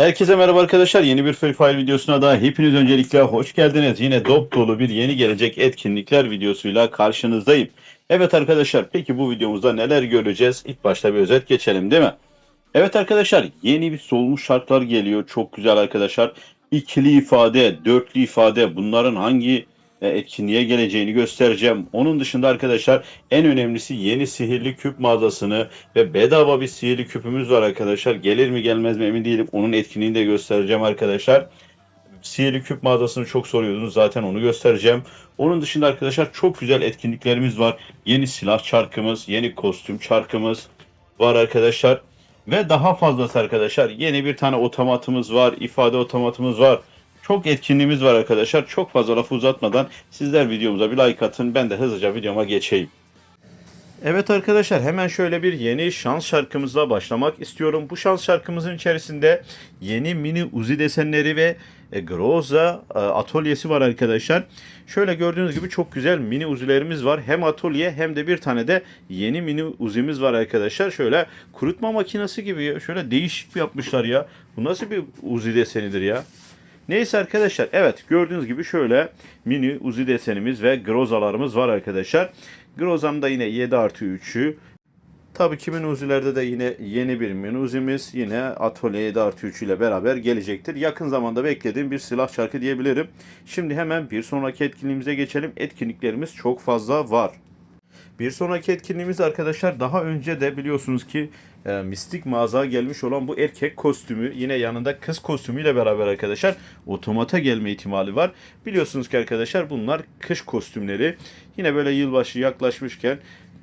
Herkese merhaba arkadaşlar. Yeni bir Free Fire videosuna da hepiniz öncelikle hoş geldiniz. Yine dop dolu bir yeni gelecek etkinlikler videosuyla karşınızdayım. Evet arkadaşlar peki bu videomuzda neler göreceğiz? İlk başta bir özet geçelim değil mi? Evet arkadaşlar yeni bir solmuş şartlar geliyor. Çok güzel arkadaşlar. İkili ifade, dörtlü ifade bunların hangi etkinliğe geleceğini göstereceğim. Onun dışında arkadaşlar en önemlisi yeni sihirli küp mağazasını ve bedava bir sihirli küpümüz var arkadaşlar. Gelir mi gelmez mi emin değilim. Onun etkinliğini de göstereceğim arkadaşlar. Sihirli küp mağazasını çok soruyordunuz. Zaten onu göstereceğim. Onun dışında arkadaşlar çok güzel etkinliklerimiz var. Yeni silah çarkımız, yeni kostüm çarkımız var arkadaşlar. Ve daha fazlası arkadaşlar. Yeni bir tane otomatımız var. ifade otomatımız var. Çok etkinliğimiz var arkadaşlar. Çok fazla lafı uzatmadan sizler videomuza bir like atın. Ben de hızlıca videoma geçeyim. Evet arkadaşlar hemen şöyle bir yeni şans şarkımızla başlamak istiyorum. Bu şans şarkımızın içerisinde yeni mini Uzi desenleri ve e, Groza e, atölyesi var arkadaşlar. Şöyle gördüğünüz gibi çok güzel mini Uzi'lerimiz var. Hem atölye hem de bir tane de yeni mini Uzi'miz var arkadaşlar. Şöyle kurutma makinesi gibi şöyle değişik yapmışlar ya. Bu nasıl bir Uzi desenidir ya? Neyse arkadaşlar evet gördüğünüz gibi şöyle mini Uzi desenimiz ve Groza'larımız var arkadaşlar. Groza'm da yine 7 artı 3'ü. Tabii ki mini Uzi'lerde de yine yeni bir mini Uzi'miz yine Atölye 7 artı 3 ile beraber gelecektir. Yakın zamanda beklediğim bir silah çarkı diyebilirim. Şimdi hemen bir sonraki etkinliğimize geçelim. Etkinliklerimiz çok fazla var. Bir sonraki etkinliğimiz arkadaşlar daha önce de biliyorsunuz ki e, mistik mağaza gelmiş olan bu erkek kostümü yine yanında kız kostümüyle beraber arkadaşlar otomata gelme ihtimali var. Biliyorsunuz ki arkadaşlar bunlar kış kostümleri. Yine böyle yılbaşı yaklaşmışken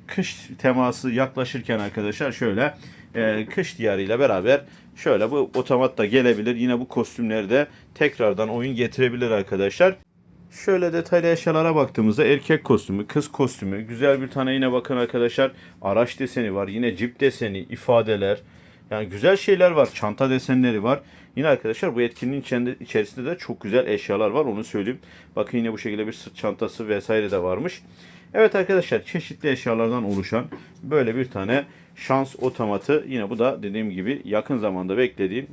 kış teması yaklaşırken arkadaşlar şöyle e, kış diyarıyla beraber şöyle bu otomat da gelebilir. Yine bu kostümleri de tekrardan oyun getirebilir arkadaşlar. Şöyle detaylı eşyalara baktığımızda erkek kostümü, kız kostümü, güzel bir tane yine bakın arkadaşlar araç deseni var. Yine cip deseni, ifadeler. Yani güzel şeyler var. Çanta desenleri var. Yine arkadaşlar bu etkinliğin içinde, içerisinde de çok güzel eşyalar var. Onu söyleyeyim. Bakın yine bu şekilde bir sırt çantası vesaire de varmış. Evet arkadaşlar çeşitli eşyalardan oluşan böyle bir tane şans otomatı. Yine bu da dediğim gibi yakın zamanda beklediğim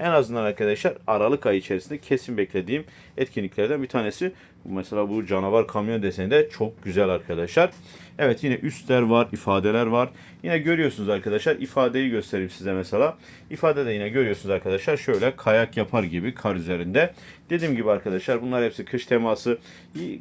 en azından arkadaşlar Aralık ayı içerisinde kesin beklediğim etkinliklerden bir tanesi. Mesela bu canavar kamyon deseni de çok güzel arkadaşlar. Evet yine üstler var, ifadeler var. Yine görüyorsunuz arkadaşlar ifadeyi göstereyim size mesela. İfadede yine görüyorsunuz arkadaşlar şöyle kayak yapar gibi kar üzerinde. Dediğim gibi arkadaşlar bunlar hepsi kış teması,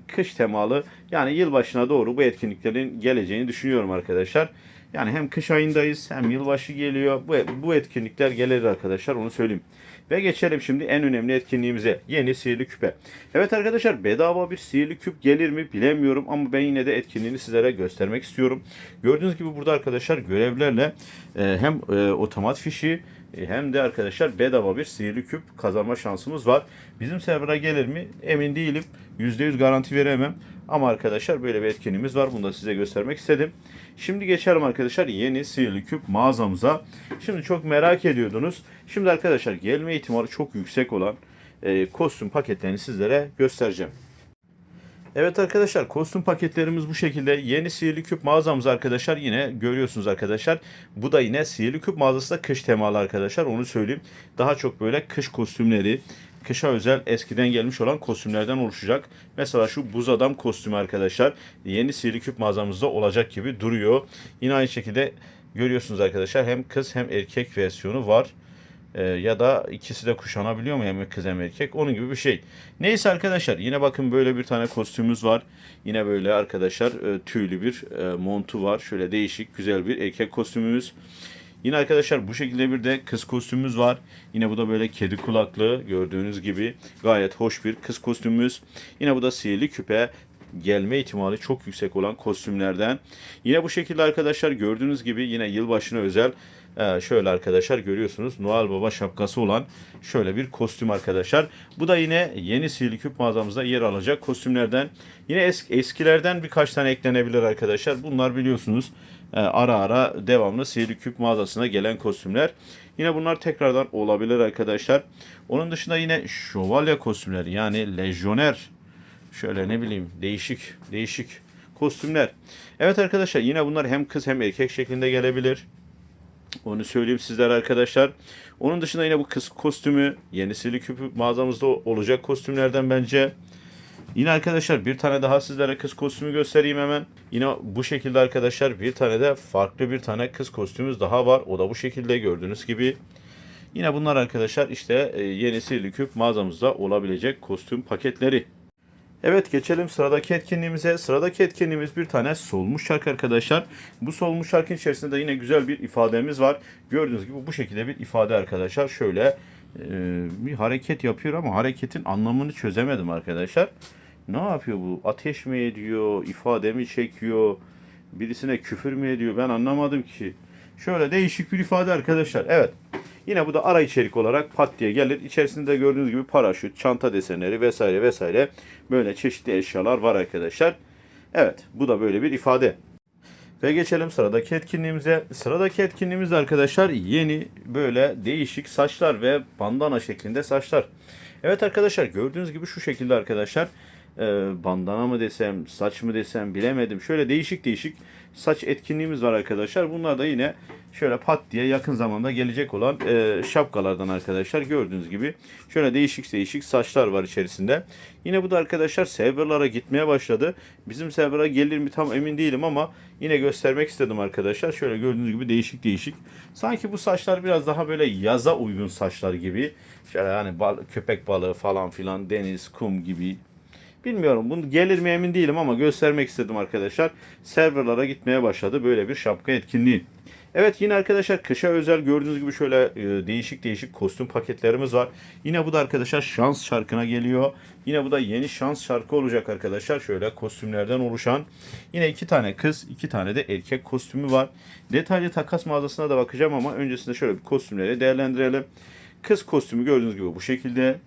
kış temalı. Yani yılbaşına doğru bu etkinliklerin geleceğini düşünüyorum arkadaşlar. Yani hem kış ayındayız hem yılbaşı geliyor. Bu, bu etkinlikler gelir arkadaşlar onu söyleyeyim. Ve geçelim şimdi en önemli etkinliğimize. Yeni sihirli küpe. Evet arkadaşlar bedava bir sihirli küp gelir mi bilemiyorum ama ben yine de etkinliğini sizlere göstermek istiyorum. Gördüğünüz gibi burada arkadaşlar görevlerle e, hem e, otomat fişi hem de arkadaşlar bedava bir sihirli küp kazanma şansımız var. Bizim server'a gelir mi emin değilim. %100 garanti veremem. Ama arkadaşlar böyle bir etkinliğimiz var. Bunu da size göstermek istedim. Şimdi geçelim arkadaşlar yeni sihirli küp mağazamıza. Şimdi çok merak ediyordunuz. Şimdi arkadaşlar gelme ihtimali çok yüksek olan e, kostüm paketlerini sizlere göstereceğim. Evet arkadaşlar kostüm paketlerimiz bu şekilde. Yeni sihirli küp mağazamız arkadaşlar yine görüyorsunuz arkadaşlar. Bu da yine sihirli küp mağazası da kış temalı arkadaşlar onu söyleyeyim. Daha çok böyle kış kostümleri, kışa özel eskiden gelmiş olan kostümlerden oluşacak. Mesela şu buz adam kostümü arkadaşlar yeni sihirli küp mağazamızda olacak gibi duruyor. Yine aynı şekilde görüyorsunuz arkadaşlar hem kız hem erkek versiyonu var. Ee, ya da ikisi de kuşanabiliyor mu hem kız hem erkek onun gibi bir şey. Neyse arkadaşlar yine bakın böyle bir tane kostümümüz var. Yine böyle arkadaşlar e, tüylü bir e, montu var. Şöyle değişik güzel bir erkek kostümümüz. Yine arkadaşlar bu şekilde bir de kız kostümümüz var. Yine bu da böyle kedi kulaklı gördüğünüz gibi gayet hoş bir kız kostümümüz. Yine bu da sihirli küpe gelme ihtimali çok yüksek olan kostümlerden. Yine bu şekilde arkadaşlar gördüğünüz gibi yine yılbaşına özel ee, şöyle arkadaşlar görüyorsunuz Noel Baba şapkası olan şöyle bir kostüm arkadaşlar. Bu da yine yeni sihirli küp mağazamızda yer alacak kostümlerden. Yine eski, eskilerden birkaç tane eklenebilir arkadaşlar. Bunlar biliyorsunuz e, ara ara devamlı sihirli küp mağazasına gelen kostümler. Yine bunlar tekrardan olabilir arkadaşlar. Onun dışında yine şövalye kostümleri yani lejyoner şöyle ne bileyim değişik değişik kostümler. Evet arkadaşlar yine bunlar hem kız hem erkek şeklinde gelebilir. Onu söyleyeyim sizlere arkadaşlar. Onun dışında yine bu kız kostümü yenisili küpü mağazamızda olacak kostümlerden bence. Yine arkadaşlar bir tane daha sizlere kız kostümü göstereyim hemen. Yine bu şekilde arkadaşlar bir tane de farklı bir tane kız kostümümüz daha var. O da bu şekilde gördüğünüz gibi. Yine bunlar arkadaşlar işte e, yeni sihirli küp mağazamızda olabilecek kostüm paketleri. Evet geçelim sıradaki etkinliğimize. Sıradaki etkinliğimiz bir tane solmuş şark arkadaşlar. Bu solmuş şarkın içerisinde de yine güzel bir ifademiz var. Gördüğünüz gibi bu şekilde bir ifade arkadaşlar. Şöyle e, bir hareket yapıyor ama hareketin anlamını çözemedim arkadaşlar. Ne yapıyor bu? Ateş mi ediyor? İfade mi çekiyor? Birisine küfür mü ediyor? Ben anlamadım ki. Şöyle değişik bir ifade arkadaşlar. Evet. Yine bu da ara içerik olarak pat diye gelir. İçerisinde gördüğünüz gibi paraşüt, çanta desenleri vesaire vesaire böyle çeşitli eşyalar var arkadaşlar. Evet bu da böyle bir ifade. Ve geçelim sıradaki etkinliğimize. Sıradaki etkinliğimiz arkadaşlar yeni böyle değişik saçlar ve bandana şeklinde saçlar. Evet arkadaşlar gördüğünüz gibi şu şekilde arkadaşlar e, bandana mı desem saç mı desem bilemedim. Şöyle değişik değişik saç etkinliğimiz var arkadaşlar. Bunlar da yine şöyle pat diye yakın zamanda gelecek olan e, şapkalardan arkadaşlar. Gördüğünüz gibi şöyle değişik değişik saçlar var içerisinde. Yine bu da arkadaşlar serverlara gitmeye başladı. Bizim server'a gelir mi tam emin değilim ama yine göstermek istedim arkadaşlar. Şöyle gördüğünüz gibi değişik değişik. Sanki bu saçlar biraz daha böyle yaza uygun saçlar gibi. Şöyle hani bal, köpek balığı falan filan deniz, kum gibi Bilmiyorum bunu gelir mi emin değilim ama göstermek istedim arkadaşlar. Serverlara gitmeye başladı böyle bir şapka etkinliği. Evet yine arkadaşlar kışa özel gördüğünüz gibi şöyle e, değişik değişik kostüm paketlerimiz var. Yine bu da arkadaşlar şans şarkına geliyor. Yine bu da yeni şans şarkı olacak arkadaşlar. Şöyle kostümlerden oluşan. Yine iki tane kız, iki tane de erkek kostümü var. Detaylı takas mağazasına da bakacağım ama öncesinde şöyle bir kostümleri değerlendirelim. Kız kostümü gördüğünüz gibi bu şekilde.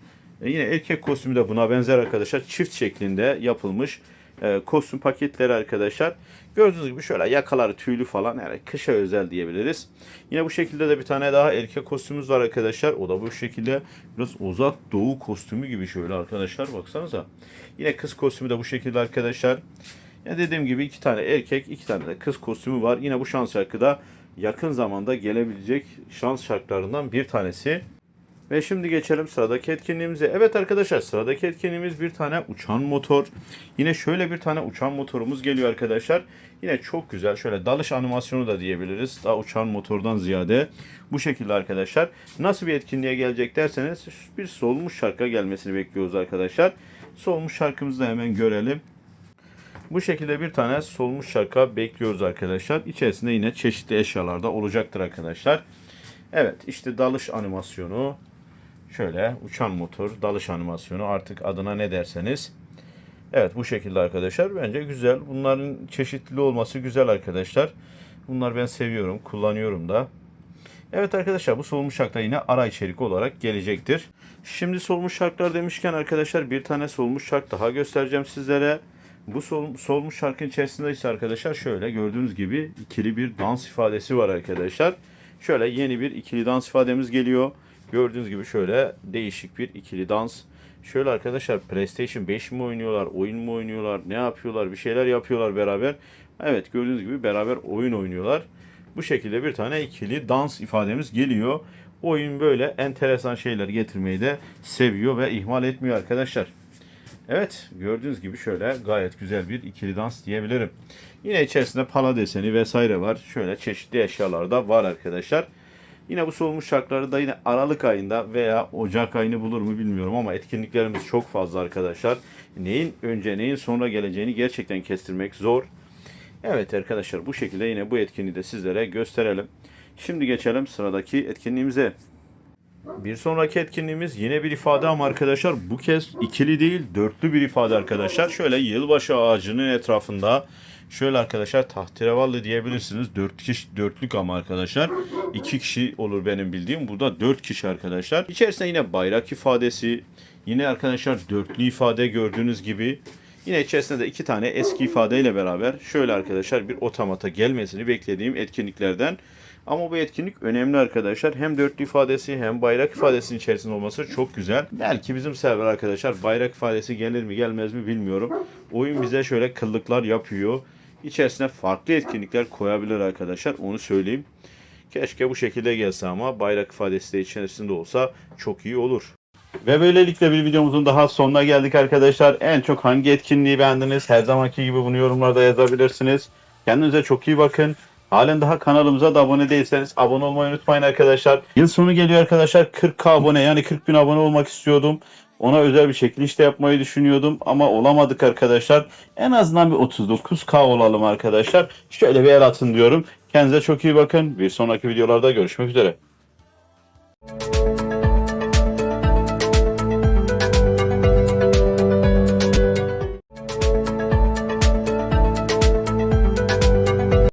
E, yine erkek kostümü de buna benzer arkadaşlar. Çift şeklinde yapılmış e, kostüm paketleri arkadaşlar. Gördüğünüz gibi şöyle yakaları tüylü falan yani kışa özel diyebiliriz. Yine bu şekilde de bir tane daha erkek kostümümüz var arkadaşlar. O da bu şekilde biraz uzak doğu kostümü gibi şöyle arkadaşlar baksanıza. Yine kız kostümü de bu şekilde arkadaşlar. Ya dediğim gibi iki tane erkek, iki tane de kız kostümü var. Yine bu şans şarkı da yakın zamanda gelebilecek şans şarkılarından bir tanesi. Ve şimdi geçelim sıradaki etkinliğimize. Evet arkadaşlar sıradaki etkinliğimiz bir tane uçan motor. Yine şöyle bir tane uçan motorumuz geliyor arkadaşlar. Yine çok güzel şöyle dalış animasyonu da diyebiliriz. Daha uçan motordan ziyade bu şekilde arkadaşlar. Nasıl bir etkinliğe gelecek derseniz bir solmuş şarkı gelmesini bekliyoruz arkadaşlar. Solmuş şarkımızı da hemen görelim. Bu şekilde bir tane solmuş şarkı bekliyoruz arkadaşlar. İçerisinde yine çeşitli eşyalar da olacaktır arkadaşlar. Evet işte dalış animasyonu, Şöyle uçan motor, dalış animasyonu artık adına ne derseniz. Evet bu şekilde arkadaşlar. Bence güzel. Bunların çeşitli olması güzel arkadaşlar. Bunlar ben seviyorum. Kullanıyorum da. Evet arkadaşlar bu solmuş şarkta yine ara içerik olarak gelecektir. Şimdi solmuş şarklar demişken arkadaşlar bir tane solmuş şark daha göstereceğim sizlere. Bu sol, solmuş şarkın içerisinde ise arkadaşlar şöyle gördüğünüz gibi ikili bir dans ifadesi var arkadaşlar. Şöyle yeni bir ikili dans ifademiz geliyor. Gördüğünüz gibi şöyle değişik bir ikili dans. Şöyle arkadaşlar PlayStation 5 mi oynuyorlar, oyun mu oynuyorlar, ne yapıyorlar, bir şeyler yapıyorlar beraber. Evet gördüğünüz gibi beraber oyun oynuyorlar. Bu şekilde bir tane ikili dans ifademiz geliyor. Oyun böyle enteresan şeyler getirmeyi de seviyor ve ihmal etmiyor arkadaşlar. Evet gördüğünüz gibi şöyle gayet güzel bir ikili dans diyebilirim. Yine içerisinde pala deseni vesaire var. Şöyle çeşitli eşyalar da var arkadaşlar. Yine bu solmuş şarkıları da yine Aralık ayında veya Ocak ayını bulur mu bilmiyorum ama etkinliklerimiz çok fazla arkadaşlar. Neyin önce neyin sonra geleceğini gerçekten kestirmek zor. Evet arkadaşlar bu şekilde yine bu etkinliği de sizlere gösterelim. Şimdi geçelim sıradaki etkinliğimize. Bir sonraki etkinliğimiz yine bir ifade ama arkadaşlar bu kez ikili değil dörtlü bir ifade arkadaşlar. Şöyle yılbaşı ağacının etrafında Şöyle arkadaşlar tahterevalli diyebilirsiniz. Dört kişi, dörtlük ama arkadaşlar. iki kişi olur benim bildiğim. Burada dört kişi arkadaşlar. İçerisinde yine bayrak ifadesi. Yine arkadaşlar dörtlü ifade gördüğünüz gibi. Yine içerisinde de iki tane eski ifadeyle beraber şöyle arkadaşlar bir otomata gelmesini beklediğim etkinliklerden. Ama bu etkinlik önemli arkadaşlar. Hem dörtlü ifadesi hem bayrak ifadesinin içerisinde olması çok güzel. Belki bizim server arkadaşlar bayrak ifadesi gelir mi gelmez mi bilmiyorum. Oyun bize şöyle kıllıklar yapıyor içerisine farklı etkinlikler koyabilir arkadaşlar. Onu söyleyeyim. Keşke bu şekilde gelse ama bayrak ifadesi de içerisinde olsa çok iyi olur. Ve böylelikle bir videomuzun daha sonuna geldik arkadaşlar. En çok hangi etkinliği beğendiniz? Her zamanki gibi bunu yorumlarda yazabilirsiniz. Kendinize çok iyi bakın. Halen daha kanalımıza da abone değilseniz abone olmayı unutmayın arkadaşlar. Yıl sonu geliyor arkadaşlar. 40k abone yani 40 bin abone olmak istiyordum. Ona özel bir çekiliş de yapmayı düşünüyordum ama olamadık arkadaşlar. En azından bir 39k olalım arkadaşlar. Şöyle bir el atın diyorum. Kendinize çok iyi bakın. Bir sonraki videolarda görüşmek üzere.